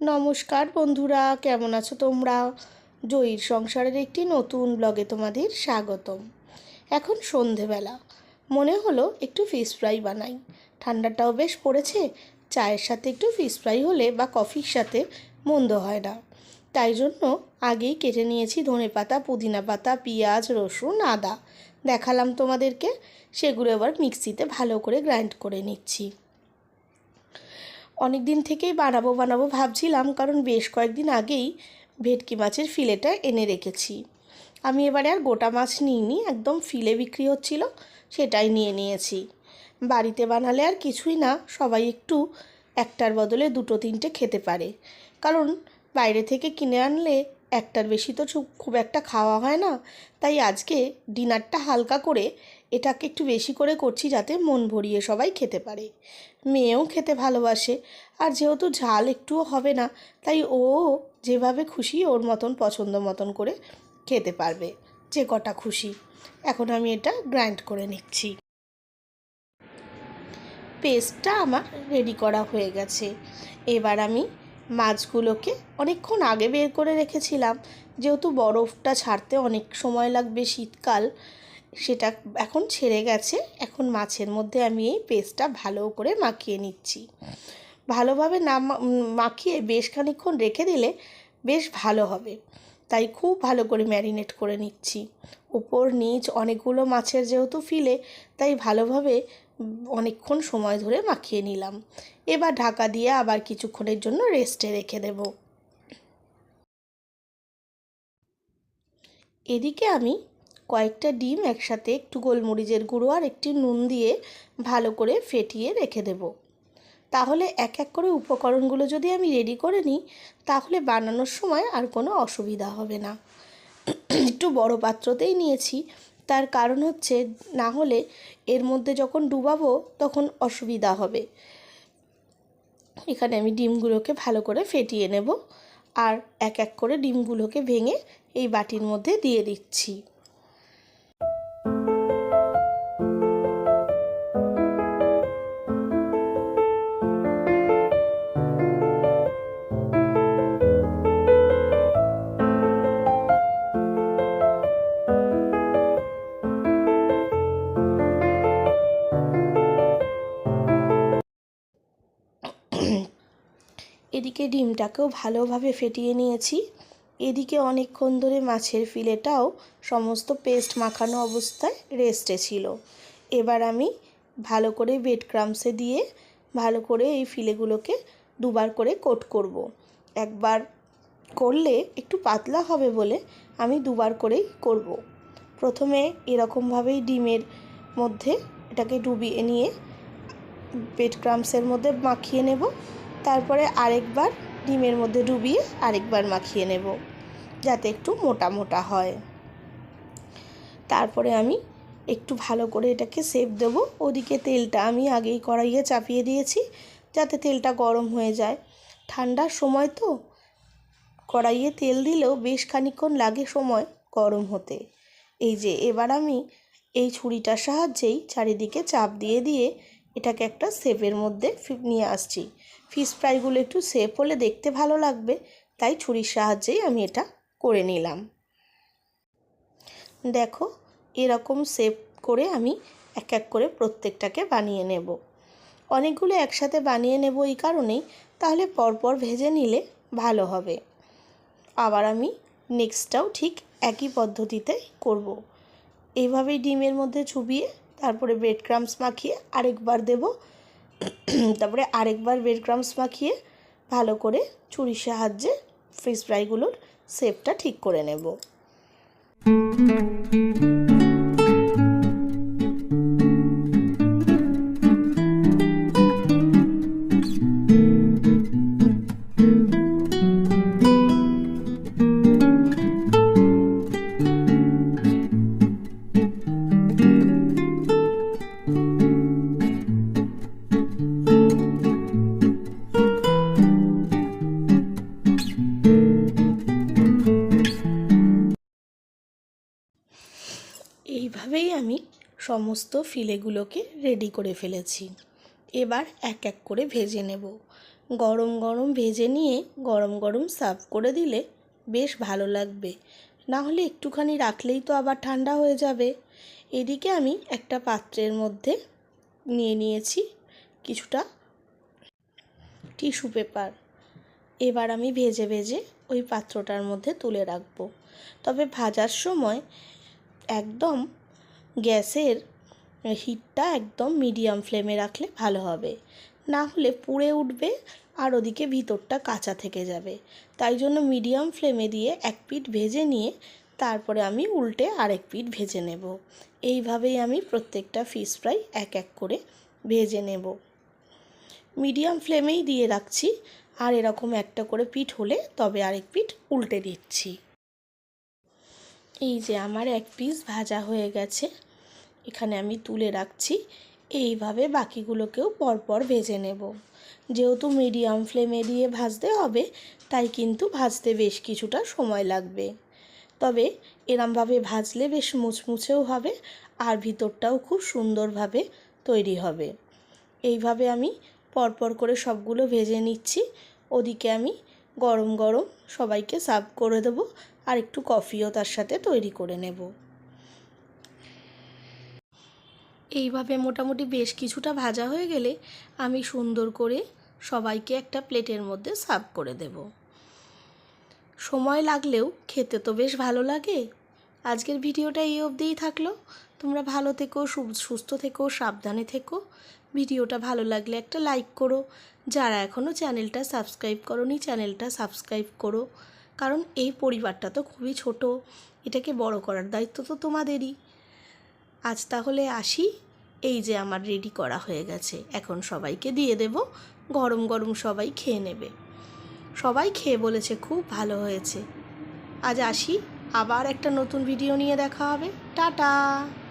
নমস্কার বন্ধুরা, কেমন আছো তোমরা? জয়ীর সংসারের একটি নতুন ব্লগে তোমাদের স্বাগতম। এখন সন্ধেবেলা, মনে হলো একটু ফিশ ফ্রাই বানাই। ঠান্ডাটাও বেশ পড়েছে, চায়ের সাথে একটু ফিশ ফ্রাই হলে বা কফির সাথে মন্দ হয় না। তাই জন্য আগেই কেটে নিয়েছি ধনে পাতা, পুদিনা পাতা, পেঁয়াজ, রসুন, আদা। দেখালাম তোমাদেরকে, সেগুলো এবার মিক্সিতে ভালো করে গ্রাইন্ড করে নিচ্ছি। অনেক দিন থেকেই বানাবো বানাবো ভাবছিলাম, কারণ বেশ কয়েকদিন আগেই ভেটকি মাছের ফিলেটা এনে রেখেছি। আমি এবারে আর গোটা মাছ নিইনি, একদম ফিলে বিক্রি হচ্ছিল, সেটাই নিয়ে নিয়েছি। বাড়িতে বানালে আর কিছুই না, সবাই একটু একটার বদলে দুটো, তিনটে খেতে পারে। কারণ বাইরে থেকে কিনে আনলে একটার বেশি তো খুব একটা খাওয়া হয় না। তাই আজকে ডিনারটা হালকা করে এটাকে একটু বেশি করে করছি যাতে মন ভরিয়ে সবাই খেতে পারে। মেয়েও খেতে ভালোবাসে আর যেহেতু ঝাল একটুও হবে না, তাই ও যেভাবে খুশি ওর মতন পছন্দ মতন করে খেতে পারবে, যে কটা খুশি। এখন আমি এটা গ্রাইন্ড করে নিচ্ছি। পেস্টটা আমার রেডি করা হয়ে গেছে। এবার আমি মাছগুলোকে অনেকক্ষণ আগে বের করে রেখেছিলাম। যেহেতু বরফটা ছাড়তে অনেক সময় লাগবে শীতকাল, সেটা এখন ছেড়ে গেছে। এখন মাছের মধ্যে আমি এই পেস্টটা ভালো করে মাখিয়ে নিচ্ছি। ভালোভাবে না মাখিয়ে বেশ খানিকক্ষণ রেখে দিলে বেশ ভালো হবে। তাই খুব ভালো করে ম্যারিনেট করে নিচ্ছি। উপর, নিচ অনেকগুলো মাছের যেহেতু ফিলে, তাই ভালোভাবে অনেকক্ষণ সময় ধরে মাখিয়ে নিলাম। এবার ঢাকা দিয়ে আবার কিছুক্ষণের জন্য রেস্টে রেখে দেব। এদিকে আমি কয়েকটা ডিম একসাথে, একটু গোলমরিচের গুঁড়ো আর একটি নুন দিয়ে ভালো করে ফেটিয়ে রেখে দেব। তাহলে এক এক করে উপকরণগুলো যদি আমি রেডি করে নিই, তাহলে বানানোর সময় আর কোনো অসুবিধা হবে না। একটু বড় পাত্রতেই নিয়েছি। তার কারণ হচ্ছে, না হলে এর মধ্যে যখন ডুবাবো, তখন অসুবিধা হবে। এখানে আমি ডিমগুলোকে ভালো করে ফেটিয়ে নেব। আর এক এক করে ডিমগুলোকে ভেঙে এই বাটির মধ্যে দিয়ে দিচ্ছি। এদিকে ডিমটাকেও ভালোভাবে ফেটিয়ে নিয়েছি এদিকে অনেকক্ষণ ধরে মাছের ফিলেটাও সমস্ত পেস্ট মাখানো অবস্থায় রেস্টে ছিল এবার আমি ভালো করে বেড ক্রামসে দিয়ে ভালো করে এই ফিলেগুলোকে দুবার করে কোট করব। একবার করলে একটু পাতলা হবে বলে আমি দুবার করেই করব। প্রথমে এরকমভাবেই ডিমের মধ্যে এটাকে ডুবিয়ে নিয়ে বেড ক্রামসের মধ্যে মাখিয়ে নেব তারপরে আরেকবার ডিমের মধ্যে ডুবিয়ে আরেকবার মাখিয়ে নেব, যাতে একটু মোটা মোটা হয়। তারপরে আমি একটু ভালো করে এটাকে সেপ দেব। ওদিকে তেলটা আমি আগেই কড়াইয়ে চাপিয়ে দিয়েছি, যাতে তেলটা গরম হয়ে যায়। ঠান্ডার সময় তো, কড়াইয়ে তেল দিলেও বেশ খানিকক্ষণ লাগে সময় গরম হতে। এই যে, এবার আমি এই ছুরিটার সাহায্যেই চারিদিকে চাপ দিয়ে দিয়ে এটাকে একটা শেপের মধ্যে নিয়ে আসছি। ফিশ ফ্রাইগুলো একটু শেপ হলে দেখতে ভালো লাগবে, তাই ছুরির সাহায্যেই আমি এটা করে নিলাম। দেখো, এরকম শেপ করে আমি এক এক করে প্রত্যেকটাকে বানিয়ে নেব। অনেকগুলো একসাথে বানিয়ে নেব এই কারণেই, তাহলে পরপর ভেজে নিলে ভালো হবে। আবার আমি নেক্সটটাও ঠিক একই পদ্ধতিতে করব। এইভাবেই ডিমের মধ্যে চুবিয়ে তারপরে ব্রেড ক্রামস মাখিয়ে আরেকবার দেব। তারপরে আরেকবার ব্রেড ক্রামস মাখিয়ে ভালো করে ছুরির সাহায্যে ফিশ ফ্রাইগুলোর শেপটা ঠিক করে নেব। সমস্ত ফিলেগুলোকে রেডি করে ফেলেছি। এবার এক এক করে ভেজে নেব। গরম গরম ভেজে নিয়ে গরম গরম সার্ভ করে দিলে বেশ ভালো লাগবে। না হলে একটুখানি রাখলেই তো আবার ঠান্ডা হয়ে যাবে। এদিকে আমি একটা পাত্রের মধ্যে নিয়ে নিয়েছি কিছুটা টিস্যু পেপার এবার আমি ভেজে ভেজে ওই পাত্রটার মধ্যে তুলে রাখব। তবে ভাজার সময় একদম গ্যাসের হিটটা একদম মিডিয়াম ফ্লেমে রাখলে ভালো হবে। না হলে পুড়ে উঠবে আর ওদিকে ভিতরটা কাঁচা থেকে যাবে। তাই জন্য মিডিয়াম ফ্লেমে দিয়ে এক পিঠ ভেজে নিয়ে তারপরে আমি উল্টে আরেক পিঠ ভেজে নেব। এইভাবেই আমি প্রত্যেকটা ফিশ ফ্রাই এক এক করে ভেজে নেব। মিডিয়াম ফ্লেমেই দিয়ে রাখছি আর এরকম একটা করে পিঠ হলে তবে আরেক পিঠ উল্টে দিচ্ছি। এই যে আমার এক পিস ভাজা হয়ে গেছে। এখানে আমি তুলে রাখছি। এইভাবে বাকিগুলোকেও পরপর ভেজে নেব। যেহেতু মিডিয়াম ফ্লেমে দিয়ে ভাজতে হবে, তাই কিন্তু ভাজতে বেশ কিছুটা সময় লাগবে। তবে এরমভাবে ভাজলে বেশ মুচমুচেও হবে আর ভিতরটাও খুব সুন্দরভাবে তৈরি হবে। এইভাবে আমি পরপর করে সবগুলো ভেজে নিচ্ছি। ওদিকে আমি গরম গরম সবাইকে সার্ভ করে দেবো আর একটু কফিও তার সাথে তৈরি করে নেব। এইভাবে মোটামুটি বেশ কিছুটা ভাজা হয়ে গেলে আমি সুন্দর করে সবাইকে একটা প্লেটের মধ্যে সার্ভ করে দেব। সময় লাগলেও খেতে তো বেশ ভালো লাগে। আজকের ভিডিওটা এই অবধিই থাকল। তোমরা ভালো থেকো সুস্থ থেকো, সাবধানে থেকো। ভিডিওটা ভালো লাগলে একটা লাইক করো। যারা এখনও চ্যানেলটা সাবস্ক্রাইব করনি, চ্যানেলটা সাবস্ক্রাইব করো। কারণ এই পরিবারটা তো খুবই ছোট। এটাকে বড় করার দায়িত্ব তো তোমাদেরই। আজ তাহলে আসি। এই যে আমার রেডি করা হয়ে গেছে। এখন সবাইকে দিয়ে দেব। গরম গরম সবাই খেয়ে নেবে। সবাই খেয়ে বলেছে খুব ভালো হয়েছে। আজ আসি। আবার একটা নতুন ভিডিও নিয়ে দেখা হবে। টাটা!